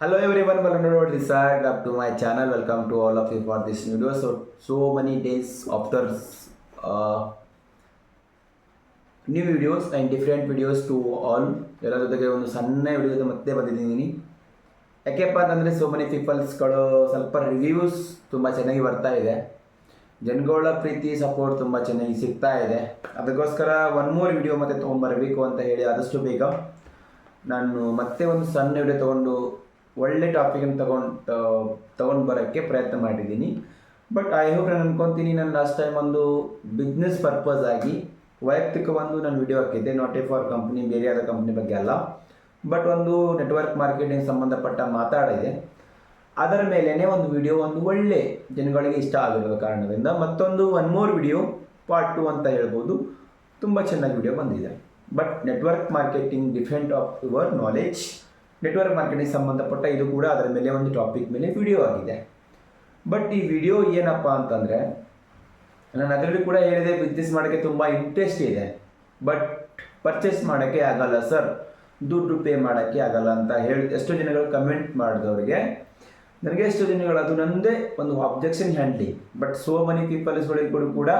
Hello everyone, welcome to side up to my channel. Welcome to all of you for this video. So so many days after uh, new videos and different videos to all ಎಲ್ಲರ ಜೊತೆಗೆ ಒಂದು ಸಣ್ಣ video ಜೊತೆ ಮತ್ತೆ ಬಂದಿದ್ದೀನಿ ಯಾಕೆಪ್ಪ ಅಂತಂದರೆ so ಮನಿ ಪೀಪಲ್ಸ್ಗಳು ಸ್ವಲ್ಪ reviews ತುಂಬ ಚೆನ್ನಾಗಿ ಬರ್ತಾ ಇದೆ ಜನಗಳ ಪ್ರೀತಿ ಸಪೋರ್ಟ್ ತುಂಬ ಚೆನ್ನಾಗಿ ಸಿಗ್ತಾ ಇದೆ ಅದಕ್ಕೋಸ್ಕರ ಒನ್ ಮೋರ್ ವಿಡಿಯೋ ಮತ್ತೆ ತೊಗೊಂಬರಬೇಕು ಅಂತ ಹೇಳಿ ಆದಷ್ಟು ಬೇಗ ನಾನು ಮತ್ತೆ ಒಂದು ಸಣ್ಣ ವಿಡಿಯೋ ತೊಗೊಂಡು ಒಳ್ಳೆ ಟಾಪಿಕನ್ನು ತಗೊಂಡು ತಗೊಂಡು ಬರೋಕ್ಕೆ ಪ್ರಯತ್ನ ಮಾಡಿದ್ದೀನಿ. ಬಟ್ ಐ ಹೋಪ್ ನಾನು ಅನ್ಕೊತೀನಿ, ನಾನು ಲಾಸ್ಟ್ ಟೈಮ್ ಒಂದು ಬಿಸ್ನೆಸ್ ಪರ್ಪಸ್ ಆಗಿ ವೈಯಕ್ತಿಕ ಒಂದು ನಾನು ವಿಡಿಯೋ ಹಾಕಿದ್ದೆ. ನಾಟ್ ಎ ಫಾರ್ ಕಂಪ್ನಿ ಬೇರೆ ಯಾವುದೋ ಕಂಪ್ನಿ ಬಗ್ಗೆ ಅಲ್ಲ. ಬಟ್ ಒಂದು ನೆಟ್ವರ್ಕ್ ಮಾರ್ಕೆಟಿಂಗ್ ಸಂಬಂಧಪಟ್ಟ ಮಾತಾಡಿದೆ. ಅದರ ಮೇಲೇ ಒಂದು ವಿಡಿಯೋ ಒಂದು ಒಳ್ಳೆ ಜನಗಳಿಗೆ ಇಷ್ಟ ಆಗಿರೋ ಕಾರಣದಿಂದ ಮತ್ತೊಂದು one more video part two ಅಂತ ಹೇಳ್ಬೋದು. ತುಂಬ ಚೆನ್ನಾಗಿ ವಿಡಿಯೋ ಬಂದಿದೆ. But network marketing defend of your knowledge network marketing ಸಂಬಂಧಪಟ್ಟ ಇದು ಕೂಡ ಅದರ ಮೇಲೆ ಒಂದು ಟಾಪಿಕ್ ಮೇಲೆ ವಿಡಿಯೋ ಆಗಿದೆ. ಬಟ್ ಈ ವಿಡಿಯೋ ಏನಪ್ಪ ಅಂತಂದರೆ, ನಾನು ಅದರಲ್ಲಿ ಕೂಡ ಹೇಳಿದೆ ಬಿಸ್ನೆಸ್ ಮಾಡೋಕ್ಕೆ ತುಂಬ ಇಂಟ್ರೆಸ್ಟ್ ಇದೆ. ಬಟ್ ಪರ್ಚೇಸ್ ಮಾಡೋಕ್ಕೆ ಆಗಲ್ಲ ಸರ್ ದುಡ್ಡು ಪೇ ಮಾಡೋಕ್ಕೆ ಆಗಲ್ಲ ಅಂತ ಹೇಳಿ, ಎಷ್ಟೋ ಜನಗಳು ಕಮೆಂಟ್ ಮಾಡಿದವರಿಗೆ, ನನಗೆ ಎಷ್ಟು ಜನಗಳು ಅದು ನನ್ನದೇ ಒಂದು objection handling but so many ಪೀಪಲ್ಸ್ಗಳಿಗೂ ಕೂಡ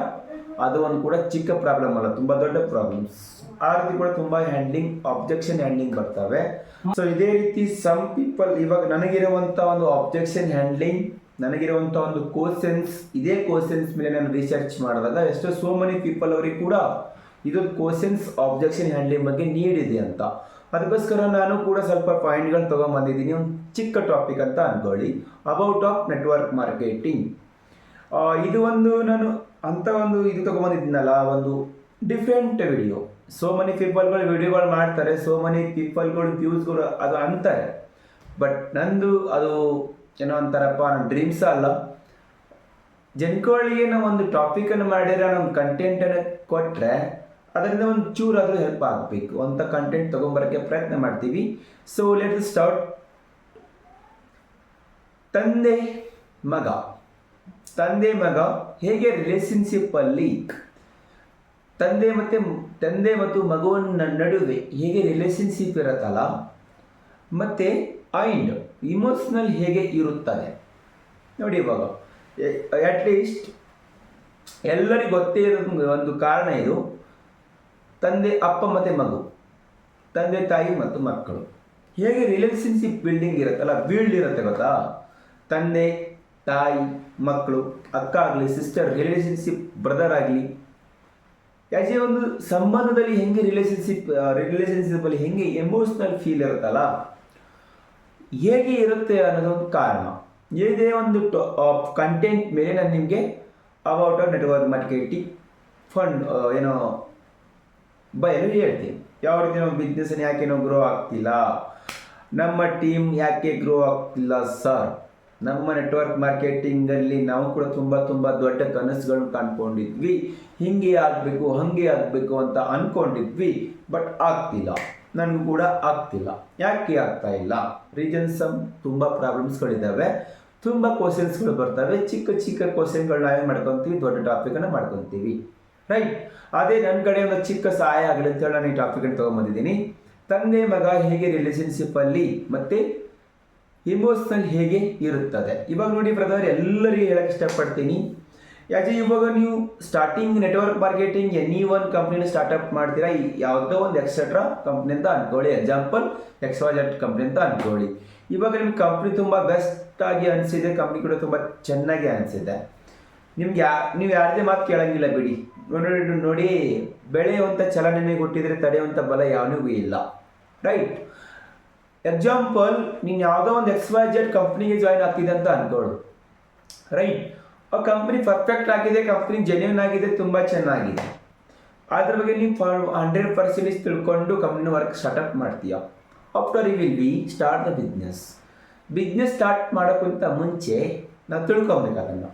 ಅದು ಒಂದು ಕೂಡ ಚಿಕ್ಕ ಪ್ರಾಬ್ಲಮ್ ಅಲ್ಲ, ತುಂಬ ದೊಡ್ಡ ಪ್ರಾಬ್ಲಮ್ಸ್ ಆ ರೀತಿ ಕೂಡ ತುಂಬ ಹ್ಯಾಂಡ್ಲಿಂಗ್ ಅಬ್ಜೆಕ್ಷನ್ ಹ್ಯಾಂಡ್ಲಿಂಗ್ ಬರ್ತವೆ. ಸೊ ಇದೇ ರೀತಿ ಸಮ್ ಪೀಪಲ್ ಇವಾಗ ನನಗಿರುವಂಥ ಒಂದು ಅಬ್ಜೆಕ್ಷನ್ ಹ್ಯಾಂಡ್ಲಿಂಗ್ ನನಗಿರುವಂಥ ಒಂದು ಕೋಸೆನ್ಸ್ ಇದೇ ಕೋಸೆನ್ಸ್ ಮೇಲೆ ನಾನು ರಿಸರ್ಚ್ ಮಾಡಿದಾಗ ಎಷ್ಟೋ ಸೋ ಮನಿ ಪೀಪಲ್ ಅವರಿಗೆ ಕೂಡ ಇದೊಂದು ಕೋಸೆನ್ಸ್ ಆಬ್ಜೆಕ್ಷನ್ ಹ್ಯಾಂಡ್ಲಿಂಗ್ ಬಗ್ಗೆ ನೀಡಿದೆ ಅಂತ. ಅದಕ್ಕೋಸ್ಕರ ನಾನು ಕೂಡ ಸ್ವಲ್ಪ ಪಾಯಿಂಟ್ಗಳು ತಗೊಂಬಂದಿದ್ದೀನಿ. ಒಂದು ಚಿಕ್ಕ ಟಾಪಿಕ್ ಅಂತ ಅನ್ಕೊಳ್ಳಿ. ಅಬೌಟ್ ಆಫ್ ನೆಟ್ವರ್ಕ್ ಮಾರ್ಕೆಟಿಂಗ್ ಇದು ಒಂದು ನಾನು ಅಂಥ ಒಂದು ಇದು ತೊಗೊಂಬಂದಿದ್ದೀನಲ್ಲ ಒಂದು ಡಿಫ್ರೆಂಟ್ ವಿಡಿಯೋ ಸೋ ಮನಿ ಪೀಪಲ್ಗಳು ವಿಡಿಯೋಗಳು ಮಾಡ್ತಾರೆ ಸೋ ಮನಿ ಪೀಪಲ್ಗಳು ವ್ಯೂಸ್ಗಳು ಅದು ಅಂತಾರೆ. ಬಟ್ ನಂದು ಅದು ಏನೋ ಅಂತಾರಪ್ಪ ನನ್ನ ಡ್ರೀಮ್ಸ್ ಅಲ್ಲ. ಜನಗಳಿಗೆ ನಾವು ಒಂದು ಟಾಪಿಕನ್ನು ಮಾಡಿದ್ರೆ ನಮ್ಮ ಕಂಟೆಂಟನ್ನು ಕೊಟ್ಟರೆ ಅದರಿಂದ ಒಂದು ಚೂರಾದರೂ ಹೆಲ್ಪ್ ಆಗಬೇಕು ಅಂತ ಕಂಟೆಂಟ್ ತೊಗೊಂಬರೋಕ್ಕೆ ಪ್ರಯತ್ನ ಮಾಡ್ತೀವಿ. ಸೊ ಲೆಟ್ ಸ್ಟಾರ್ಟ್ ತಂದೆ, ಮಗ. ತಂದೆ ಮಗ ಹೇಗೆ ರಿಲೇಷನ್ಶಿಪ್ಪಲ್ಲಿ ತಂದೆ ಮತ್ತು ತಂದೆ ಮತ್ತು ಮಗುವಿನ ನಡುವೆ ಹೇಗೆ ರಿಲೇಷನ್ಶಿಪ್ ಇರುತ್ತಲ್ಲ, ಮತ್ತು ಐಂಡ್ ಇಮೋಷ್ನಲ್ ಹೇಗೆ ಇರುತ್ತದೆ. ನೋಡಿ ಇವಾಗ ಅಟ್ಲೀಸ್ಟ್ ಎಲ್ಲರಿಗೂ ಗೊತ್ತೇ ಇರೋ ಒಂದು ಕಾರಣ ಇದು. ತಂದೆ ಅಪ್ಪ ಮತ್ತು ಮಗು, ತಂದೆ ತಾಯಿ ಮತ್ತು ಮಕ್ಕಳು. ಹೇಗೆ ರಿಲೇಷನ್ಶಿಪ್ ಬಿಲ್ಡಿಂಗ್ ಇರುತ್ತಲ್ಲ ಬಿಲ್ಡ್ ಇರುತ್ತೆ ಗೊತ್ತಾ? ತಂದೆ ತಾಯಿ, ಮಕ್ಕಳು, ಅಕ್ಕ ಆಗಲಿ ಸಿಸ್ಟರ್ ರಿಲೇಷನ್ಶಿಪ್ ಬ್ರದರ್ ಆಗಲಿ ಯಾಕೆ ಒಂದು ಸಂಬಂಧದಲ್ಲಿ ಹೆಂಗೆ ರಿಲೇಷನ್ಶಿಪ್ ರಿಲೇಷನ್ಶಿಪ್ಪಲ್ಲಿ ಹೆಂಗೆ ಎಮೋಷ್ನಲ್ ಫೀಲ್ ಇರುತ್ತಲ್ಲ, ಹೇಗೆ ಇರುತ್ತೆ ಅನ್ನೋದೊಂದು ಕಾರಣ. ಇದೇ ಒಂದು ಕಂಟೆಂಟ್ ಮೇಲೆ ನಾನು ನಿಮಗೆ ಅಬೌಟ್ ನೆಟ್ವರ್ಕ್ ಮಾರ್ಕೆಟಿಂಗ್ ಫಂಡ್ ಏನೋ ಬಯಲು ಹೇಳ್ತೀನಿ. ಯಾವ ರೀತಿ ನಾವು ಬಿಸ್ನೆಸ್ ಯಾಕೆ ಗ್ರೋ ಆಗ್ತಿಲ್ಲ? ನಮ್ಮ ಟೀಮ್ ಯಾಕೆ ಗ್ರೋ ಆಗ್ತಿಲ್ಲ ಸರ್ ನಮ್ಮ ನೆಟ್ವರ್ಕ್ ಮಾರ್ಕೆಟಿಂಗಲ್ಲಿ ನಾವು ಕೂಡ ತುಂಬ ತುಂಬ ದೊಡ್ಡ ಕನಸುಗಳನ್ನು ಕಾಣ್ಕೊಂಡಿದ್ವಿ. ಹಿಂಗೆ ಆಗಬೇಕು, ಹಾಗೆ ಆಗಬೇಕು ಅಂತ ಅಂದ್ಕೊಂಡಿದ್ವಿ ಬಟ್ ಆಗ್ತಿಲ್ಲ. ನನಗೂ ಕೂಡ ಆಗ್ತಿಲ್ಲ. ಯಾಕೆ ಆಗ್ತಾ ಇಲ್ಲ? ರೀಸನ್ಸ್ ತುಂಬ ಪ್ರಾಬ್ಲಮ್ಸ್ಗಳಿದ್ದಾವೆ ತುಂಬ ಕ್ವಶನ್ಸ್ಗಳು ಬರ್ತವೆ. ಚಿಕ್ಕ ಚಿಕ್ಕ ಕ್ವಶನ್ಗಳನ್ನ ನಾವೇ ಮಾಡ್ಕೊತೀವಿ, ದೊಡ್ಡ ಟಾಪಿಕನ್ನು ಮಾಡ್ಕೊತೀವಿ. ರೈಟ್ ಅದೇ ನನ್ನ ಕಡೆ ಒಂದು ಚಿಕ್ಕ ಸಹಾಯ ಆಗಲಿ ಅಂತ ಹೇಳಿ ನಾನು ಈ ಟಾಪಿಕನ್ನು ತೊಗೊಂಬಂದಿದ್ದೀನಿ. ತಂದೆ ಮಗ ಹೇಗೆ ರಿಲೇಷನ್ಶಿಪ್ಪಲ್ಲಿ ಮತ್ತು ಇಮೋಷ್ನಲ್ ಹೇಗೆ ಇರುತ್ತದೆ? ಇವಾಗ ನೋಡಿ ಬ್ರದರ್ ಎಲ್ಲರಿಗೂ ಹೇಳಕ್ಕೆ ಇಷ್ಟಪಡ್ತೀನಿ. ಯಾಕೆ ಇವಾಗ ನೀವು starting network marketing any one ಕಂಪ್ನಿನ startup ಮಾಡ್ತೀರಾ? ಯಾವುದೋ ಒಂದು ಎಕ್ಸೆಟ್ರಾ ಕಂಪ್ನಿ ಅಂತ ಅನ್ಕೊಳ್ಳಿ. ಎಕ್ಸಾಂಪಲ್ ಎಕ್ಸ್ವಾಜೆಟ್ ಕಂಪ್ನಿ ಅಂತ ಅನ್ಕೊಳ್ಳಿ. ಇವಾಗ ನಿಮ್ಮ ಕಂಪ್ನಿ ತುಂಬ ಬೆಸ್ಟ್ ಆಗಿ ಅನಿಸಿದೆ ಕಂಪ್ನಿ ಕೂಡ ತುಂಬ ಚೆನ್ನಾಗಿ ಅನಿಸಿದೆ. ನಿಮ್ಗೆ ಯಾ, ನೀವು ಯಾರದೇ ಮಾತು ಕೇಳಂಗಿಲ್ಲ ಬಿಡಿ. ನೋಡಿ ನೋಡಿ ಬೆಳೆಯುವಂಥ ಚಲನೆ ಕೊಟ್ಟಿದ್ರೆ ತಡೆಯುವಂಥ ಬಲ ಯಾವನಿಗೂ ಇಲ್ಲ. ರೈಟ್ ಎಕ್ಸಾಂಪಲ್ ನೀನು ಯಾವುದೋ ಒಂದು ಎಕ್ಸ್ ವೈ ಜೆಡ್ ಕಂಪ್ನಿಗೆ ಜಾಯಿನ್ ಆಗ್ತಿದೆ ಅಂತ ಅನ್ಕೊಳ್ಳು ರೈಟ್ ಆ ಕಂಪ್ನಿ ಪರ್ಫೆಕ್ಟ್ ಆಗಿದೆ ಕಂಪ್ನಿ ಜೆನ್ಯೂನ್ ಆಗಿದೆ, ತುಂಬ ಚೆನ್ನಾಗಿದೆ. ಅದ್ರ ಬಗ್ಗೆ ನೀವು ಹಂಡ್ರೆಡ್ ಪರ್ಸೆಂಟೇಜ್ ತಿಳ್ಕೊಂಡು ಕಂಪ್ನಿ ವರ್ಕ್ ಸ್ಟಾರ್ಟಪ್ ಮಾಡ್ತೀಯ. After you will be start the business business start ಮಾಡೋಕ್ಕಿಂತ ಮುಂಚೆ ನಾವು ತಿಳ್ಕೊಬೇಕು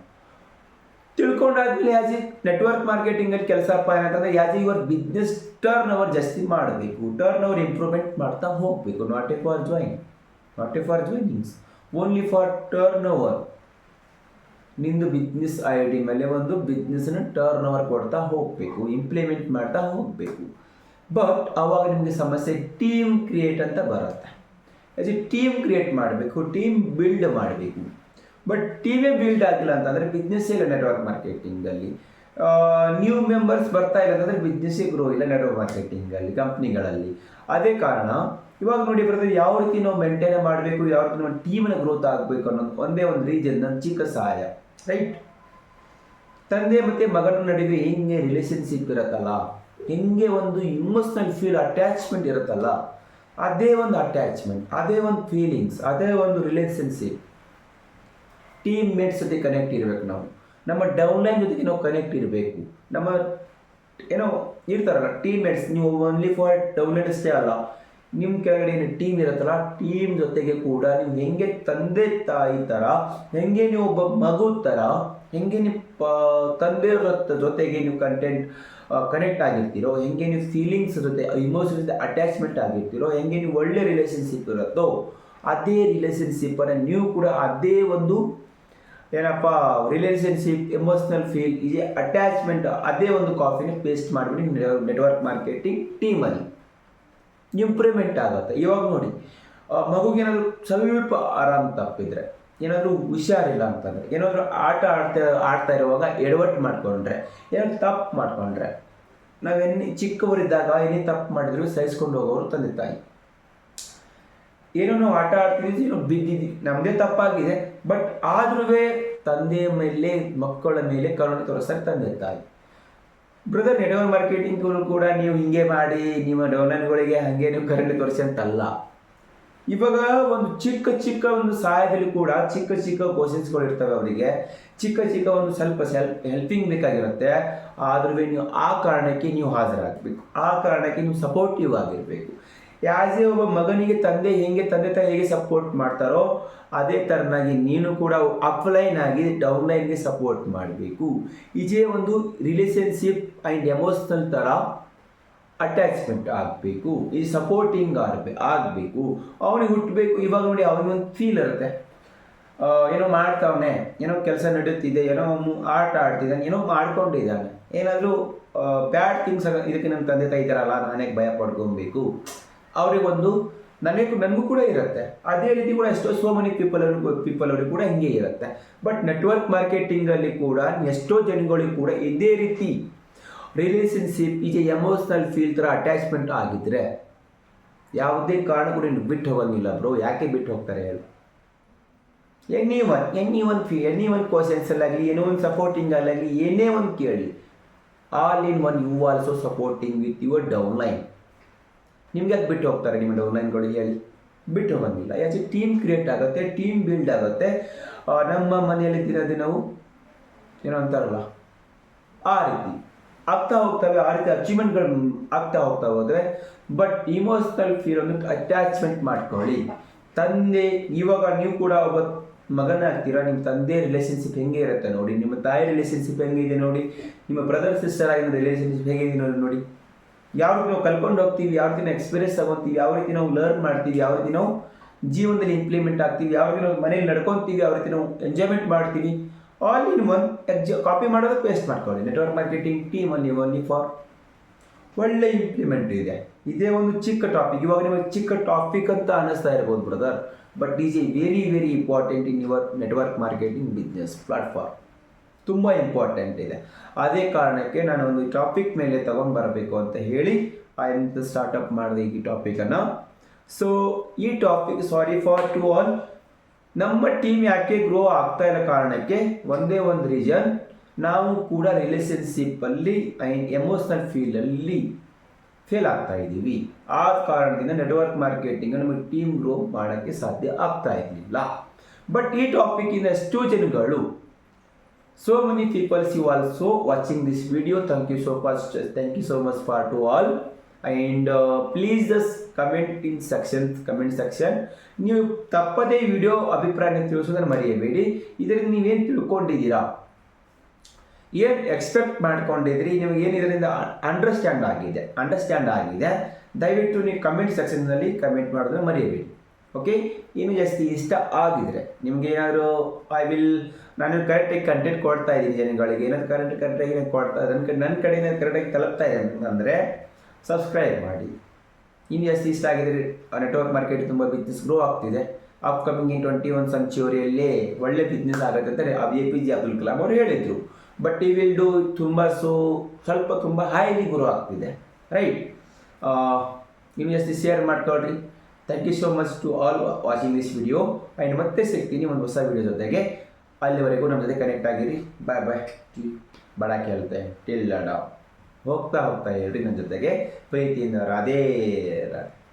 ತಿಳ್ಕೊಂಡಾದ್ಮೇಲೆ ಆ್ಯಸ್ ಇ ನೆಟ್ವರ್ಕ್ ಮಾರ್ಕೆಟಿಂಗಲ್ಲಿ ಕೆಲಸಪ್ಪ ಏನಂತಂದ್ರೆ ಯಾಜಿ ಯುವರ್ ಬಿಸ್ನೆಸ್ ಟರ್ನ್ ಓವರ್ ಜಾಸ್ತಿ ಮಾಡಬೇಕು. ಟರ್ನ್ ಓವರ್ ಇಂಪ್ರೂವ್ಮೆಂಟ್ ಮಾಡ್ತಾ ಹೋಗಬೇಕು. Not a for join not a for joinings only for turnover ನಿಂದು ಬಿಸ್ನೆಸ್ ಐ ಡಿ ಮೇಲೆ ಒಂದು ಬಿಸ್ನೆಸ್ನ ಟರ್ನ್ ಓವರ್ ಕೊಡ್ತಾ ಹೋಗಬೇಕು. ಇಂಪ್ಲಿಮೆಂಟ್ ಮಾಡ್ತಾ ಹೋಗಬೇಕು. ಬಟ್ ಅವಾಗ ನಿಮಗೆ ಸಮಸ್ಯೆ ಟೀಮ್ ಕ್ರಿಯೇಟ್ ಅಂತ ಬರುತ್ತೆ. ಟೀಮ್ ಕ್ರಿಯೇಟ್ ಮಾಡಬೇಕು. ಟೀಮ್ ಬಿಲ್ಡ್ ಮಾಡಬೇಕು. ಬಟ್ ಟೀಮೇ ಬಿಲ್ಡ್ ಆಗಿಲ್ಲ ಅಂತಂದರೆ ಬಿಸ್ನೆಸ್ ಇಲ್ಲ ನೆಟ್ವರ್ಕ್ ಮಾರ್ಕೆಟಿಂಗಲ್ಲಿ ನ್ಯೂ ಮೆಂಬರ್ಸ್ ಬರ್ತಾ ಇಲ್ಲ ಅಂತಂದರೆ ಬಿಸ್ನೆಸ್ಸೇ ಗ್ರೋ ಇಲ್ಲ ನೆಟ್ವರ್ಕ್ ಮಾರ್ಕೆಟಿಂಗಲ್ಲಿ ಕಂಪ್ನಿಗಳಲ್ಲಿ ಅದೇ ಕಾರಣ, ಇವಾಗ ನೋಡಿ ಬ್ರದರ್, ಯಾವ ರೀತಿ ನಾವು ಮೇಂಟೈನ್ ಮಾಡಬೇಕು, ಯಾವ ರೀತಿ ನಮ್ಮ ಟೀಮಿನ ಗ್ರೋತ್ ಆಗಬೇಕು ಅನ್ನೋದು ಒಂದೇ ಒಂದು ರೀಸನ್ ನನ್ನ ಚಿಕ್ಕ ಸಹಾಯ. ರೈಟ್ ತಂದೆ ಮತ್ತು ಮಗನ ನಡುವೆ ಹೆಂಗೆ ರಿಲೇಷನ್ಶಿಪ್ ಇರುತ್ತಲ್ಲ, ಹೆಂಗೆ ಒಂದು ಇಮೋಷ್ನಲ್ ಫೀಲ್ ಅಟ್ಯಾಚ್ಮೆಂಟ್ ಇರುತ್ತಲ್ಲ, ಅದೇ ಒಂದು ಅಟ್ಯಾಚ್ಮೆಂಟ್ ಅದೇ ಒಂದು ಫೀಲಿಂಗ್ಸ್ ಅದೇ ಒಂದು ರಿಲೇಷನ್ಶಿಪ್ ಟೀಮ್ ಮೇಟ್ಸ್ ಜೊತೆ ಕನೆಕ್ಟ್ ಇರಬೇಕು ನಾವು. ನಮ್ಮ ಡೌನ್ಲೈನ್ ಜೊತೆಗೆ ನಾವು ಕನೆಕ್ಟ್ ಇರಬೇಕು. ನಮ್ಮ ಏನೋ ಇರ್ತಾರಲ್ಲ ಟೀಮ್ ಮೇಟ್ಸ್ ನೀವು ಓನ್ಲಿ ಫಾರ್ ಡೌನ್ಲೈನ್ ಅಷ್ಟೇ ಅಲ್ಲ. ನಿಮ್ಮ ಕೆಳಗಡೆ ಏನು ಟೀಮ್ ಇರುತ್ತಲ್ಲ ಟೀಮ್ ಜೊತೆಗೆ ಕೂಡ ನೀವು ಹೆಂಗೆ ತಂದೆ ತಾಯಿ ಥರ ಹೆಂಗೆ ನೀವು ಒಬ್ಬ ಮಗು ಥರ ಹೆಂಗೆ ನೀವು ಪ- ತಂದೆಯವರ ಜೊತೆಗೆ ನೀವು ಕಂಟೆಂಟ್ ಕನೆಕ್ಟ್ ಆಗಿರ್ತೀರೋ, ಹೆಂಗೆ ನೀವು ಫೀಲಿಂಗ್ಸ್ ಜೊತೆ ಇಮೋಷನ್ ಜೊತೆ ಅಟ್ಯಾಚ್ಮೆಂಟ್ ಆಗಿರ್ತೀರೋ, ಹೆಂಗೆ ನೀವು ಒಳ್ಳೆ ರಿಲೇಷನ್ಶಿಪ್ ಇರುತ್ತೋ, ಅದೇ ರಿಲೇಷನ್ಶಿಪ್ಪನ್ನು ನೀವು ಕೂಡ ಅದೇ ಒಂದು ಏನಪ್ಪ ರಿಲೇಷನ್ಶಿಪ್ ಎಮೋಷ್ನಲ್ ಫೀಲ್ ಇದೆ ಅಟ್ಯಾಚ್ಮೆಂಟ್ ಅದೇ ಒಂದು ಕಾಫಿನ ಪೇಸ್ಟ್ ಮಾಡಿಬಿಟ್ಟು ನೆಟ್ವರ್ಕ್ ಮಾರ್ಕೆಟಿಂಗ್ ಟೀಮಲ್ಲಿ ಇಂಪ್ರೂವ್ಮೆಂಟ್ ಆಗುತ್ತೆ. ಇವಾಗ ನೋಡಿ ಮಗುಗೇನಾದ್ರು ಸ್ವಲ್ಪ ಆರಾಮ್ ತಪ್ಪಿದ್ರೆ, ಏನಾದರೂ ಹುಷಾರಿಲ್ಲ ಅಂತಂದರೆ, ಏನಾದರೂ ಆಟ ಆಡ್ತಾ ಆಡ್ತಾ ಇರುವಾಗ ಎಡವಟ್ಟು ಮಾಡ್ಕೊಂಡ್ರೆ, ಏನಾದ್ರು ತಪ್ಪು ಮಾಡ್ಕೊಂಡ್ರೆ ನಾವೆನ್ನಿ ಚಿಕ್ಕವರಿದ್ದಾಗ ಏನೇ ತಪ್ಪು ಮಾಡಿದ್ರು ಸಹಿಸ್ಕೊಂಡು ಹೋಗೋರು ತಂದೆ ತಾಯಿ. ಏನೋ ಆಟ ಆಡ್ತೀವಿ ಏನೋ ಬಿದ್ದಿದ್ವಿ. ನಮ್ಮದೇ ತಪ್ಪಾಗಿದೆ. ಬಟ್ ಆದ್ರೂ ತಂದೆಯ ಮೇಲೆ, ಮಕ್ಕಳ ಮೇಲೆ ಕರುಣೆ ತೋರಿಸ್ತಾರೆ ತಂದೆ ತಾಯಿ. ಬ್ರದರ್ ನೆಟ್ವರ್ಕ್ ಮಾರ್ಕೆಟಿಂಗ್ ಕೂಡ ನೀವು ಹಿಂಗೆ ಮಾಡಿ, ನಿಮ್ಮ ಡೌನ್ಲೈನ್ಗಳಿಗೆ ಹಾಗೆ ನೀವು ಕರುಣೆ ತೋರಿಸಿ ಅಂತಲ್ಲ. ಇವಾಗ ಒಂದು ಚಿಕ್ಕ ಚಿಕ್ಕ ಒಂದು ಸಹಾಯದಲ್ಲಿ ಕೂಡ ಚಿಕ್ಕ ಚಿಕ್ಕ ಕ್ವಶನ್ಸ್ಗಳು ಇರ್ತವೆ ಅವರಿಗೆ. ಚಿಕ್ಕ ಚಿಕ್ಕ ಒಂದು ಸ್ವಲ್ಪ ಸೆಲ್ಫ್ ಹೆಲ್ಪಿಂಗ್ ಬೇಕಾಗಿರುತ್ತೆ. ಆದ್ರೂ ನೀವು ಆ ಕಾರಣಕ್ಕೆ ನೀವು ಹಾಜರಾಗಬೇಕು. ಆ ಕಾರಣಕ್ಕೆ ನೀವು ಸಪೋರ್ಟಿವ್ ಆಗಿರಬೇಕು. ಎ ಒಬ್ಬ ಮಗನಿಗೆ ತಂದೆ ಹೇಗೆ ತಂದೆ ತಾಯಿ ಹೇಗೆ ಸಪೋರ್ಟ್ ಮಾಡ್ತಾರೋ ಅದೇ ಥರನಾಗಿ ನೀನು ಕೂಡ ಅಪ್ಲೈನ್ ಆಗಿ ಡೌನ್ಲೈನ್ಗೆ ಸಪೋರ್ಟ್ ಮಾಡಬೇಕು. ಇದೇ ಒಂದು ರಿಲೇಷನ್ಶಿಪ್ ಆ್ಯಂಡ್ ಎಮೋಷ್ನಲ್ ಥರ ಅಟ್ಯಾಚ್ಮೆಂಟ್ ಆಗಬೇಕು. ಈ ಸಪೋರ್ಟಿಂಗ್ ಆಗಬೇಕು ಆಗಬೇಕು. ಅವನಿಗೆ ಹುಟ್ಟಬೇಕು ಇವಾಗ ನೋಡಿ ಅವನಿಗೊಂದು ಫೀಲ್ ಇರುತ್ತೆ. ಏನೋ ಮಾಡ್ತಾವನೆ, ಏನೋ ಕೆಲಸ ನಡೆಯುತ್ತಿದೆ ಏನೋ ಆಟ ಆಡ್ತಿದ್ದಾನೆ, ಏನೋ ಮಾಡ್ಕೊಂಡಿದ್ದಾನೆ ಏನಾದರೂ ಬ್ಯಾಡ್ ಥಿಂಗ್ಸ್ ಇದಕ್ಕೆ ನನ್ನ ತಂದೆ ತಾಯಿ ಇದ್ದಾರಲ್ಲ, ನಾನೇ ಭಯ ಪಡ್ಕೊಬೇಕು ಅವರಿಗೊಂದು ನನಗೂ ನನಗೂ ಕೂಡ ಇರುತ್ತೆ. ಅದೇ ರೀತಿ ಕೂಡ ಎಷ್ಟೋ ಸೋ ಮನಿ ಪೀಪಲ್ ಪೀಪಲ್ ಅವ್ರಿಗೆ ಕೂಡ ಹಿಂಗೆ ಇರುತ್ತೆ. ಬಟ್ ನೆಟ್ವರ್ಕ್ ಮಾರ್ಕೆಟಿಂಗಲ್ಲಿ ಕೂಡ, ಎಷ್ಟೋ ಜನಗಳಿಗೆ ಕೂಡ ಇದೇ ರೀತಿ ರಿಲೇಷನ್ಶಿಪ್ ಈಗ ಎಮೋಷನಲ್ ಫೀಲ್ ಥರ ಅಟ್ಯಾಚ್ಮೆಂಟ್ ಆಗಿದ್ರೆ ಯಾವುದೇ ಕಾರಣಕ್ಕೂ ನೀನು ಬಿಟ್ಟು ಹೋಗಂಗಿಲ್ಲ ಬ್ರೋ ಯಾಕೆ ಬಿಟ್ಟು ಹೋಗ್ತಾರೆ ಹೇಳು. Any one any one fee any one ಕ್ವಶನ್ಸಲ್ಲಾಗಲಿ ಏನೋ ಒಂದು ಸಪೋರ್ಟಿಂಗಲ್ಲಾಗಲಿ ಏನೇ ಒಂದು ಕೇಳಿ. All in one you also supporting with your downline ನಿಮ್ಗೆ ಯಾಕೆ ಬಿಟ್ಟು ಹೋಗ್ತಾರೆ ನಿಮ್ಮ ಡೌನ್ಲೈನ್ಗಳು ಹೇಳಿ? ಬಿಟ್ಟು ಬಂದಿಲ್ಲ ಯಾಕೆ ಟೀಮ್ ಕ್ರಿಯೇಟ್ ಆಗುತ್ತೆ ಟೀಮ್ ಬಿಲ್ಡ್ ಆಗುತ್ತೆ. ನಮ್ಮ ಮನೆಯಲ್ಲಿ ದಿನ ನಾವು ಏನೋ ಅಂತಾರಲ್ಲ? ಆ ರೀತಿ. ಆಗ್ತಾ ಹೋಗ್ತವೆ, ಆ ರೀತಿ ಅಚೀವ್ಮೆಂಟ್ಗಳು ಆಗ್ತಾ ಹೋಗ್ತಾ ಹೋದ್ರೆ ಬಟ್ ಇಮೋಷನಲ್ ಫೀಲ್ ಒಂದು ಅಟ್ಯಾಚ್ಮೆಂಟ್ ಮಾಡ್ಕೊಳ್ಳಿ. ತಂದೆ, ಇವಾಗ ನೀವು ಕೂಡ ಒಬ್ಬ ಮಗನ ಆಗ್ತೀರಾ ನಿಮ್ಮ ತಂದೆ ರಿಲೇಷನ್ಶಿಪ್ ಹೆಂಗೆ ಇರುತ್ತೆ ನೋಡಿ. ನಿಮ್ಮ ತಾಯಿ ರಿಲೇಷನ್ಶಿಪ್ ಹೆಂಗಿದೆ ನೋಡಿ. ನಿಮ್ಮ ಬ್ರದರ್ ಸಿಸ್ಟರ್ ಆಗಿನ ರಿಲೇಷನ್ಶಿಪ್ ಹೇಗಿದೆ ನೋಡಿ ನೋಡಿ. ಯಾವ ರೀತಿ ನಾವು ಕಲ್ಕೊಂಡು ಹೋಗ್ತೀವಿ, ಯಾವ ರೀತಿ ನಾವು ಎಕ್ಸ್ಪೀರಿಯನ್ಸ್ ತಗೊತೀವಿ, ಯಾವ ರೀತಿ ನಾವು ಲರ್ನ್ ಮಾಡ್ತೀವಿ, ಯಾವ ರೀತಿ ನಾವು ಜೀವನದಲ್ಲಿ ಇಂಪ್ಲಿಮೆಂಟ್ ಆಗ್ತೀವಿ, ಯಾವ ರೀತಿ ನಾವು ಮನೇಲಿ ನಡ್ಕೊತೀವಿ, ಯಾವ ರೀತಿ ನಾವು ಎಂಜಾಯ್ಮೆಂಟ್ ಮಾಡ್ತೀವಿ ಆಲ್ ಇನ್ ಒನ್ ಕಾಪಿ ಮಾಡೋದು ಪೇಸ್ಟ್ ಮಾಡ್ಕೊಳ್ಳಿ. ನೆಟ್ವರ್ಕ್ ಮಾರ್ಕೆಟಿಂಗ್ ಟೀಮ್ ಅಲ್ಲಿ ಓನ್ಲಿ ಫಾರ್ ಒಳ್ಳೆ ಇಂಪ್ಲಿಮೆಂಟ್ ಇದೆ. ಇದೇ ಒಂದು ಚಿಕ್ಕ ಟಾಪಿಕ್ ಇವಾಗ ನಿಮಗೆ ಚಿಕ್ಕ ಟಾಪಿಕ್ ಅಂತ ಅನ್ನಿಸ್ತಾ ಇರ್ಬೋದು brother but is a very very important in your network marketing business platform ತುಂಬ ಇಂಪಾರ್ಟೆಂಟ್ ಇದೆ. ಅದೇ ಕಾರಣಕ್ಕೆ ನಾನು ಒಂದು ಟಾಪಿಕ್ ಮೇಲೆ ತಗೊಂಡು ಬರಬೇಕು ಅಂತ ಹೇಳಿ ಅಂತ ಸ್ಟಾರ್ಟಪ್ ಮಾಡಿದೆ ಈ ಟಾಪಿಕನ್ನು ಸೊ ಈ topic sorry for to all ನಮ್ಮ ಟೀಮ್ ಯಾಕೆ ಗ್ರೋ ಆಗ್ತಾ ಇರೋ ಕಾರಣಕ್ಕೆ ಒಂದೇ ಒಂದು ರೀಸನ್ ನಾವು ಕೂಡ ರಿಲೇಷನ್ಶಿಪ್ಪಲ್ಲಿ ಎಮೋಷ್ನಲ್ ಫೀಲ್ಡಲ್ಲಿ ಫೇಲ್ ಆಗ್ತಾ ಇದ್ದೀವಿ. ಆ ಕಾರಣದಿಂದ ನೆಟ್ವರ್ಕ್ ಮಾರ್ಕೆಟಿಂಗ್ ನಮಗೆ ಟೀಮ್ ಗ್ರೋ ಮಾಡೋಕ್ಕೆ ಸಾಧ್ಯ ಆಗ್ತಾ ಇರಲಿಲ್ಲ. ಬಟ್ ಈ ಟಾಪಿಕ್ಕಿಂದ ಎಷ್ಟೋ ಜನಗಳು so many people see also watching this video thank you so much thank you so much for to all uh, please just comment in section comment section ನೀವು ತಪ್ಪದೇ ವಿಡಿಯೋ ಅಭಿಪ್ರಾಯನ ತಿಳಿಸೋದನ್ನು ಮರೆಯಬೇಡಿ ಇದರಿಂದ ನೀವೇನು ತಿಳ್ಕೊಂಡಿದ್ದೀರಾ ಏನು ಎಕ್ಸ್ಪೆಕ್ಟ್ ಮಾಡ್ಕೊಂಡಿದ್ರಿ ನಿಮಗೆ ಏನು ಇದರಿಂದ ಅಂಡರ್ಸ್ಟ್ಯಾಂಡ್ ಆಗಿದೆ ಅಂಡರ್ಸ್ಟ್ಯಾಂಡ್ ಆಗಿದೆ ದಯವಿಟ್ಟು ನೀವು ಕಮೆಂಟ್ ಸೆಕ್ಷನ್ನಲ್ಲಿ ಕಮೆಂಟ್ ಮಾಡೋದನ್ನು ಮರೆಯಬೇಡಿ ಓಕೆ ಇನ್ನು ಜಾಸ್ತಿ ಇಷ್ಟ ಆಗಿದ್ರೆ ನಿಮ್ಗೆ ಏನಾದರೂ ಐ ವಿಲ್ ನಾನು ಕರೆಕ್ಟಾಗಿ ಕಂಟೆಂಟ್ ಕೊಡ್ತಾ ಇದ್ದೀನಿ ಜನಗಳಿಗೆ. ಏನಾದರೂ ಕರೆಕ್ಟ್ ಕರೆಕ್ಟಾಗಿ ಆಗಿ ಕೊಡ್ತಾ ನನ್ನ ನನ್ನ ಕಡೆಯಿಂದ ಕರೆಕ್ಟಾಗಿ ತಲುಪ್ತಾ ಇದೆ ಅಂತಂದರೆ ಸಬ್ಸ್ಕ್ರೈಬ್ ಮಾಡಿ. ಇನ್ನು ಜಾಸ್ತಿ ಇಷ್ಟ ಆಗಿದ್ರೆ ನೆಟ್ವರ್ಕ್ ಮಾರ್ಕೆಟ್ ತುಂಬ ಬಿಸ್ನೆಸ್ ಗ್ರೋ ಆಗ್ತಿದೆ. ಅಪ್ಕಮಿಂಗ್ ಇನ್ ಟ್ವೆಂಟಿ ಒನ್ ಸೆಂಚುರಿಯಲ್ಲಿ ಒಳ್ಳೆ ಬಿಸ್ನೆಸ್ ಆಗುತ್ತೆ ಅಂತ A P J Abdul Kalam ಅವರು ಹೇಳಿದರು. ಬಟ್ ಈ ವಿಲ್ ಡೂ ತುಂಬ ಸೊ ಸ್ವಲ್ಪ ತುಂಬ ಹೈಲಿ ಗ್ರೋ ಆಗ್ತಿದೆ. ರೈಟ್ ನೀವು ಜಾಸ್ತಿ ಶೇರ್ ಮಾಡ್ಕೊಳ್ರಿ. Thank you so much to all watching this video and ಮತ್ತೆ ಸಿಗ್ತೀನಿ ಒಂದು ಹೊಸ ವಿಡಿಯೋ ಜೊತೆಗೆ. ಅಲ್ಲಿವರೆಗೂ ನಮ್ಮ ಜೊತೆ ಕನೆಕ್ಟ್ ಆಗಿರಿ. ಬಾಯ್ ಬಾಯ್ ಬಡ ಕೇಳುತ್ತೆ. ಟಿಲ್ ಹೋಗ್ತಾ ಹೋಗ್ತಾ ಹೇಳ್ರಿ ನನ್ನ ಜೊತೆಗೆ. ಪ್ರೀತಿಯಿಂದ ಅದೇ ರಾಧೆ.